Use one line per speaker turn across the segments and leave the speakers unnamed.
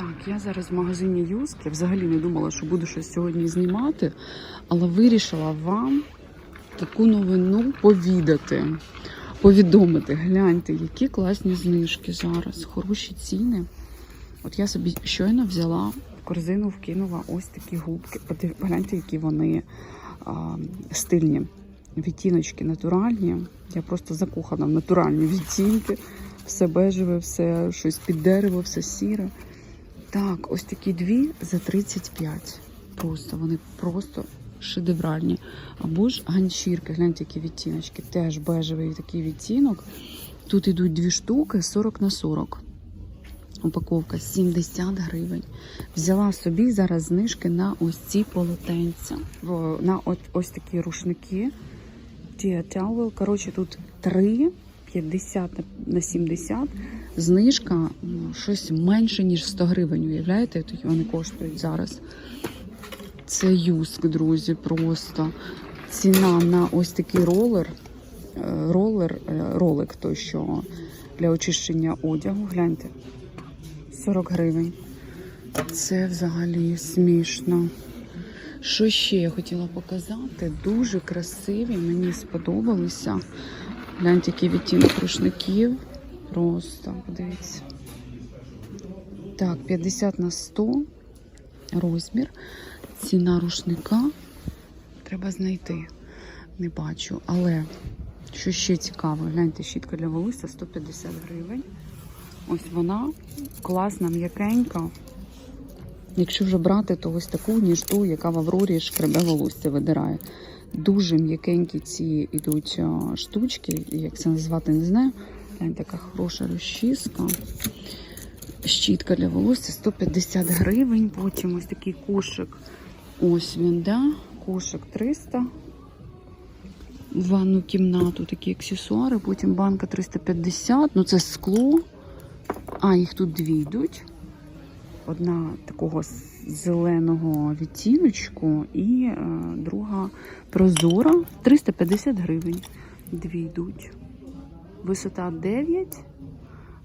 Так, я зараз в магазині Юск. Я взагалі не думала, що буду щось сьогодні знімати, але вирішила вам таку новину повідати, повідомити. Гляньте, які класні знижки зараз, хороші ціни. От я собі щойно взяла в корзину, вкинула ось такі губки. Гляньте, які вони а, стильні. Відтіночки натуральні. Я просто закохана в натуральні відтінки. Все бежеве, все щось під дерево, все сіре. Так, ось такі дві за 35. Просто вони просто шедевральні. Або ж ганчірки, гляньте, які відтіночки. Теж бежевий такий відтінок. Тут йдуть дві штуки 40 на 40. Упаковка 70 гривень. Взяла собі зараз знижки на ось ці полотенця. На ось, ось такі рушники. Tia Towel. Коротше, тут 3, 50 на- на 70. Знижка щось менше, ніж 100 гривень. Уявляєте, такі вони коштують зараз. Це юск, друзі, просто. Ціна на ось такий ролер. е, Ролер, е, ролик, той, що для очищення одягу. Гляньте. 40 гривень. Це взагалі смішно. Що ще я хотіла показати? Дуже красиві, мені сподобалися. Гляньте, який відтінок рушників. Просто подивіться. Так, 50 на 100 розмір. Ціна рушника треба знайти. Не бачу. Але що ще цікаво, гляньте, щітка для волосся 150 гривень. Ось вона класна, м'якенька. Якщо вже брати, то ось таку, ніж ту, яка в Аврорі шкребе волосся видирає. Дуже м'якенькі ці йдуть штучки, як це назвати, не знаю. Глянь, така хороша розчіска. Щітка для волосся 150 гривень. Потім ось такий кошик. Ось він, да? Кошик 300. В ванну кімнату такі аксесуари. Потім банка 350. Ну це скло. А, їх тут дві йдуть. Одна такого зеленого відтіночку і е, друга прозора 350 гривень. Дві йдуть. Висота 9,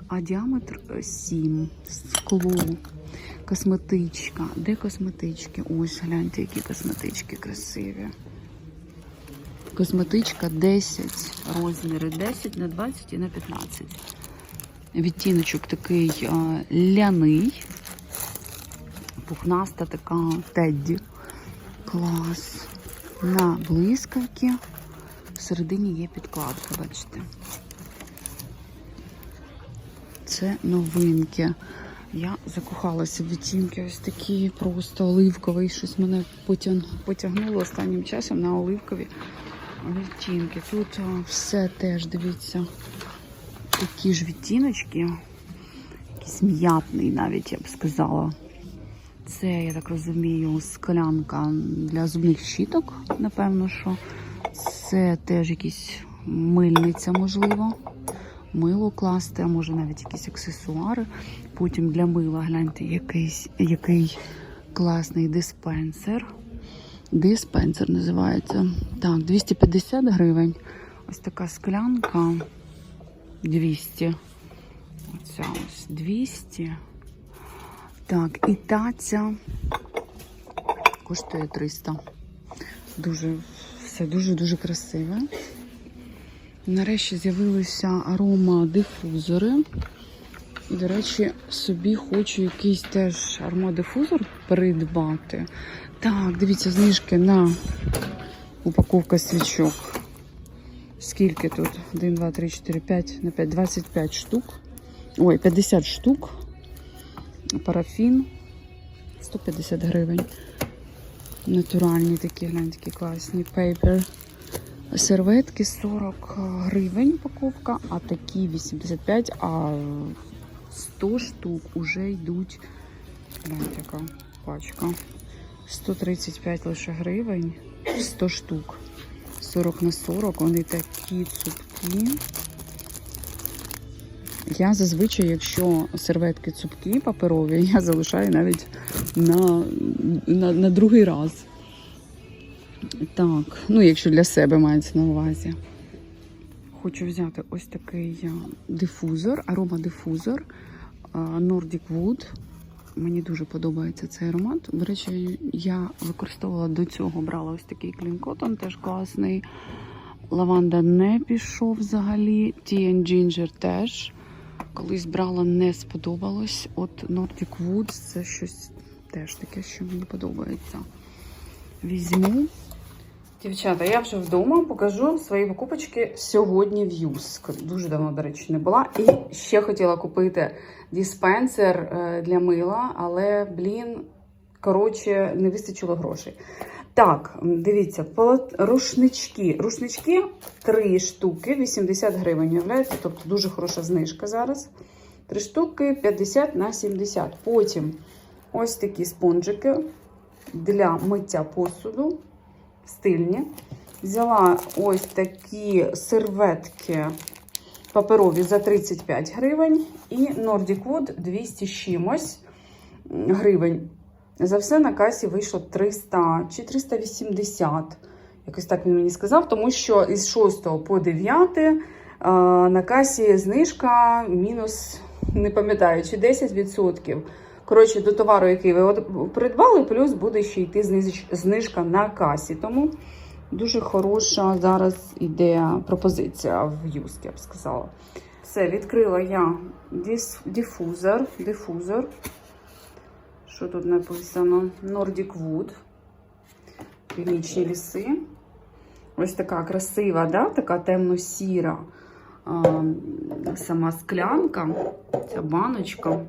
а діаметр е, 7. Скло. Косметичка. Де косметички? Ось, гляньте, які косметички красиві. Косметичка 10, розміри 10 на 20 і на 15. Відтіночок такий а, ляний. Пухнаста така тедді. Клас. На блискавки. Всередині є підкладка, бачите. Це новинки. Я закохалася в відтінки ось такі просто оливковий. Щось мене потягнуло останнім часом на оливкові відтінки. Тут все теж, дивіться, такі ж відтіночки. Якийсь м'ятний навіть, я б сказала. Це, я так розумію, склянка для зубних щіток, напевно, що. Це теж якісь мильниця, можливо. Мило класти, а може навіть якісь аксесуари. Потім для мила гляньте, якийсь, який класний диспенсер. Диспенсер називається. Так, 250 гривень. Ось така склянка 200. Оця ось 200. Так, і таця коштує 300. Дуже, все дуже-дуже красиве. Нарешті з'явилися аромадифузори. І, до речі, собі хочу якийсь теж аромадифузор придбати. Так, дивіться, знижки на упаковка свічок. Скільки тут? 1, 2, 3, 4, 5 на 5, 25 штук. Ой, 50 штук. Парафін 150 гривень. Натуральні такі, глянь, класні. Пейпер. Серветки 40 гривень упаковка, а такі 85, а 100 штук уже йдуть. Гляньте, яка пачка. 135 лише гривень, 100 штук. 40 на 40, вони такі цупкі. Я зазвичай, якщо серветки цупкі паперові, я залишаю навіть на, на, на другий раз. Так, ну якщо для себе мається на увазі. Хочу взяти ось такий дифузор, аромадифузор Nordic Wood. Мені дуже подобається цей аромат. До речі, я використовувала до цього, брала ось такий клінкотон, теж класний. Лаванда не пішов взагалі. Tea Ginger теж. Колись брала, не сподобалось. От Nordic Woods це щось теж таке, що мені подобається. Візьму. Дівчата, я вже вдома покажу свої покупочки сьогодні в Юск. Дуже давно, до речі, не була. І ще хотіла купити диспенсер е, для мила, але, блін, коротше, не вистачило грошей. Так, дивіться, рушнички. Рушнички 3 штуки, 80 гривень, уявляєте? Тобто дуже хороша знижка зараз. 3 штуки 50 на 70. Потім ось такі спонжики для миття посуду. Стильні. Взяла ось такі серветки паперові за 35 гривень і Nordic Wood 200 з чимось гривень. За все на касі вийшло 300 чи 380. Якось так він мені сказав, тому що із 6 по 9 е, на касі знижка мінус, не пам'ятаю, чи 10%. Коротше, до товару, який ви придбали, плюс буде ще йти знижка на касі. Тому дуже хороша зараз іде пропозиція в Юск, я б сказала. Все, відкрила я дифузор. дифузор. Що тут написано? Nordic Wood. Північні ліси. Ось така красива, да? така темно-сіра сама склянка, ця баночка.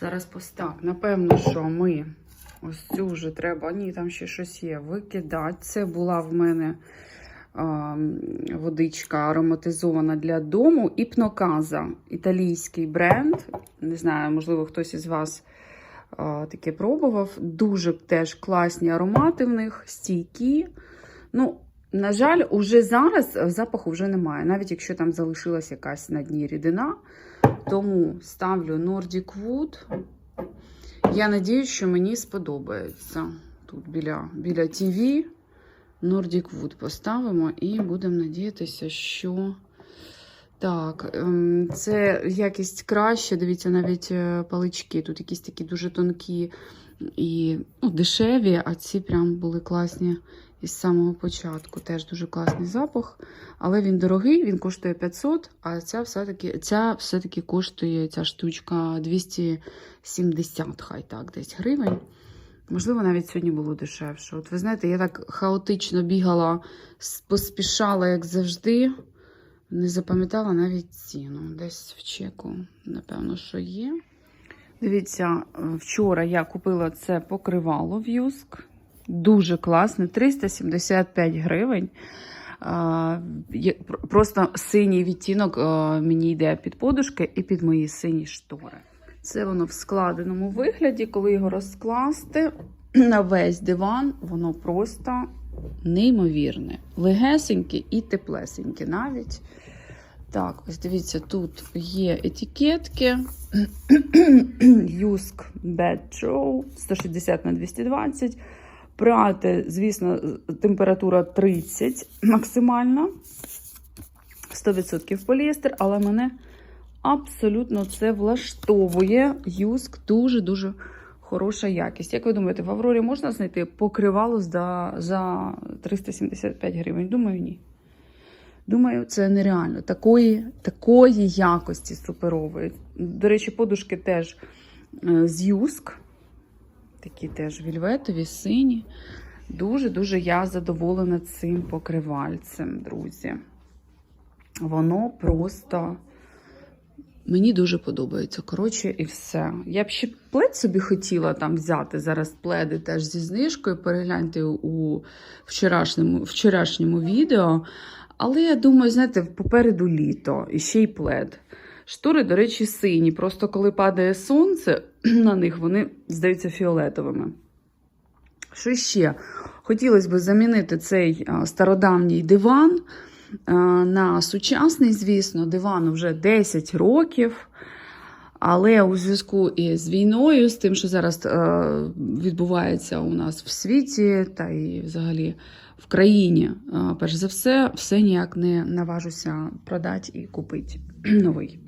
Зараз постак. Напевно, що ми ось цю вже треба. Ні, там ще щось є. Викидати. Це була в мене а, водичка ароматизована для дому. Іпноказа, італійський бренд. Не знаю, можливо, хтось із вас а, таке пробував. Дуже теж класні аромати в них, стійкі. Ну, на жаль, уже зараз запаху вже немає, навіть якщо там залишилась якась на дні рідина. Тому ставлю Nordic Wood. Я надію, що мені сподобається. Тут біля, біля TV Nordic Wood поставимо і будемо надіятися, що. Так, ем, це якість краще. Дивіться, навіть е, палички. Тут якісь такі дуже тонкі і ну, дешеві, а ці прям були класні із самого початку. Теж дуже класний запах. Але він дорогий, він коштує 500, а ця все-таки ця все-таки коштує ця штучка 270, хай так, десь гривень. Можливо, навіть сьогодні було дешевше. От ви знаєте, я так хаотично бігала, поспішала, як завжди. Не запам'ятала навіть ціну. Десь в чеку, напевно, що є. Дивіться, вчора я купила це покривало в Юск. Дуже класне, 375 гривень. Просто синій відтінок мені йде під подушки і під мої сині штори. Це воно в складеному вигляді, коли його розкласти на весь диван, воно просто неймовірне. Легесеньке і теплесеньке навіть. Так, ось дивіться, тут є етикетки. Юск Bad Show 160 на 220. Прати, звісно, температура 30 максимальна. 100% поліестер, але мене абсолютно це влаштовує. Юск дуже-дуже хороша якість. Як ви думаєте, в Аврорі можна знайти покривало за, за 375 гривень? Думаю, ні. Думаю, це нереально. Такої, такої якості суперової. До речі, подушки теж е, з Юск. Такі теж вільветові, сині. Дуже-дуже я задоволена цим покривальцем, друзі. Воно просто мені дуже подобається. Коротше, і все. Я б ще плед собі хотіла там взяти. Зараз пледи теж зі знижкою. Перегляньте у вчорашньому, вчорашньому відео. Але я думаю, знаєте, попереду літо і ще й плед. Штори, до речі, сині. Просто коли падає сонце на них, вони здаються фіолетовими. Що ще? Хотілося б замінити цей стародавній диван на сучасний, звісно, дивану вже 10 років. Але у зв'язку із війною, з тим, що зараз відбувається у нас в світі та і взагалі в країні, перш за все, все ніяк не наважуся продати і купити новий.